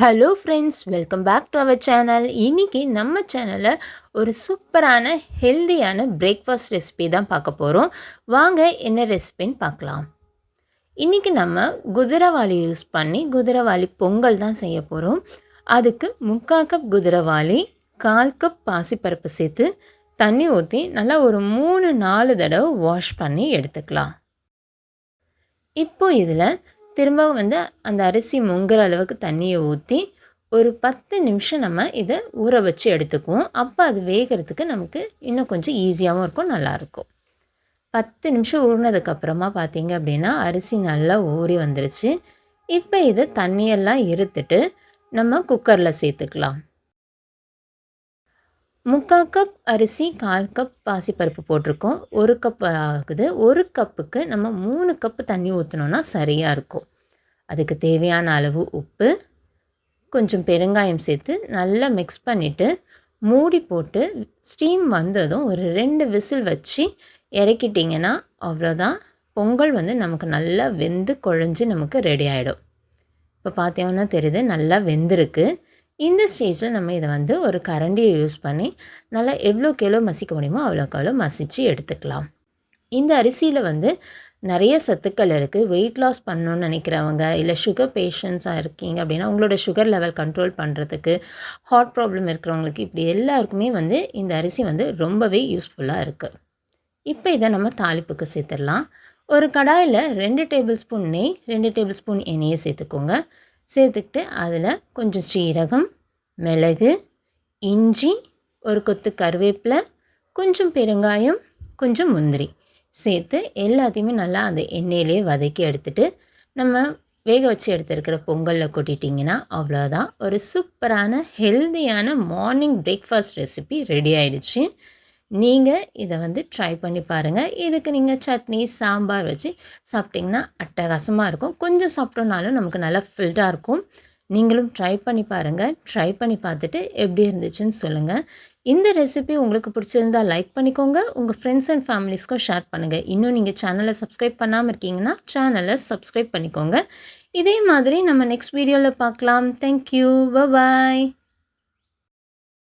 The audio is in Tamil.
Hello friends welcome back to our channel இன்றைக்கி நம்ம சேனலில் ஒரு சூப்பரான ஹெல்தியான பிரேக்ஃபாஸ்ட் ரெசிபி தான் பார்க்க போகிறோம் வாங்க என்ன ரெசிபின்னு பார்க்கலாம். இன்றைக்கி நம்ம குதிரவாளி யூஸ் பண்ணி குதிரவாளி பொங்கல் தான் செய்ய போகிறோம் அதுக்கு முக்கால் கப் குதிரவாளி கால் கப் பாசிப்பருப்பு சேர்த்து தண்ணி ஊற்றி நல்லா ஒரு மூணு நாலு தடவை வாஷ் பண்ணி எடுத்துக்கலாம். இப்போது இதில் திரும்பவும் வந்து அந்த அரிசி முங்குற அளவுக்கு தண்ணியை ஊற்றி ஒரு பத்து நிமிஷம் நம்ம இதை ஊற வச்சு எடுத்துக்குவோம். அப்போ அது வேகிறதுக்கு நமக்கு இன்னும் கொஞ்சம் ஈஸியாகவும் இருக்கும் நல்லாயிருக்கும் பத்து நிமிஷம் ஊறினதுக்கப்புறமா பார்த்தீங்க அப்படின்னா அரிசி நல்லா ஊறி வந்துருச்சு. இப்போ இதை தண்ணியெல்லாம் இருத்துட்டு நம்ம குக்கரில் சேர்த்துக்கலாம். முக்கால் கப் அரிசி கால் கப் பாசிப்பருப்பு போட்டிருக்கோம். ஒரு கப் ஆகுது. ஒரு கப்புக்கு நம்ம மூணு கப்பு தண்ணி ஊற்றினோன்னா சரியாக இருக்கும். அதுக்கு தேவையான அளவு உப்பு கொஞ்சம் பெருங்காயம் சேர்த்து நல்லா மிக்ஸ் பண்ணிவிட்டு மூடி போட்டு ஸ்டீம் வந்ததும் ஒரு ரெண்டு விசில் வச்சு இறக்கிட்டிங்கன்னா அவ்வளோதான் பொங்கல் வந்து நமக்கு நல்லா வெந்து குழஞ்சி நமக்கு ரெடி ஆகிடும் இப்போ பார்த்தீங்கன்னா தெரியுது நல்லா வெந்திருக்கு. இந்த ஸ்டேஜில் நம்ம இதை வந்து ஒரு கரண்டியை யூஸ் பண்ணி நல்லா எவ்வளோக்கு எவ்வளோ மசிக்க முடியுமோ அவ்வளோக்கு அவ்வளோ மசித்து எடுத்துக்கலாம். இந்த அரிசியில் வந்து நிறைய சத்துக்கள் இருக்குது வெயிட் லாஸ் பண்ணணும்னு நினைக்கிறவங்க இல்லை சுகர் பேஷண்ட்ஸாக இருக்கீங்க அப்படின்னா உங்களோட சுகர் லெவல் கண்ட்ரோல் பண்ணுறதுக்கு ஹார்ட் ப்ராப்ளம் இருக்கிறவங்களுக்கு இப்படி எல்லாருக்குமே வந்து இந்த அரிசி வந்து ரொம்பவே யூஸ்ஃபுல்லாக இருக்குது இப்போ இதை நம்ம தாளிப்புக்கு சேர்த்துடலாம். ஒரு கடாயில் ரெண்டு டேபிள் ஸ்பூன் நெய் ரெண்டு டேபிள் ஸ்பூன் எண்ணெயை சேர்த்துக்கோங்க. சேர்த்துக்கிட்டு அதில் கொஞ்சம் சீரகம் மிளகு இஞ்சி ஒரு கொத்து கருவேப்பிலை கொஞ்சம் பெருங்காயம் கொஞ்சம் முந்திரி. சேர்த்து எல்லாத்தையுமே நல்லா அந்த எண்ணெயிலே வதக்கி எடுத்துகிட்டு நம்ம வேக வச்சு எடுத்துருக்கிற பொங்கலில் கொட்டிட்டிங்கன்னா அவ்வளோதான் ஒரு சூப்பரான ஹெல்தியான மார்னிங் பிரேக்ஃபாஸ்ட் ரெசிபி ரெடி ஆயிடுச்சு. நீங்கள் இதை வந்து ட்ரை பண்ணி பாருங்கள் இதுக்கு நீங்கள் சட்னி சாம்பார் வச்சு சாப்பிட்டிங்கன்னா அட்டகாசமாக இருக்கும். கொஞ்சம் சாப்பிட்டோம்னாலும் நமக்கு நல்லா ஃபில்டாக இருக்கும். நீங்களும் ட்ரை பண்ணி பாருங்கள் ட்ரை பண்ணி பார்த்துட்டு எப்படி இருந்துச்சுன்னு சொல்லுங்கள் இந்த ரெசிபி உங்களுக்கு பிடிச்சிருந்தா லைக் பண்ணிக்கோங்க. உங்கள் ஃப்ரெண்ட்ஸ் அண்ட் ஃபேமிலிஸ்க்கும் ஷேர் பண்ணுங்கள் இன்னும் நீங்கள் சேனலை சப்ஸ்கிரைப் பண்ணாமல் இருக்கீங்கன்னா சேனலை சப்ஸ்கிரைப் பண்ணிக்கோங்க. இதே மாதிரி நம்ம நெக்ஸ்ட் வீடியோவில் பார்க்கலாம். Thank you bye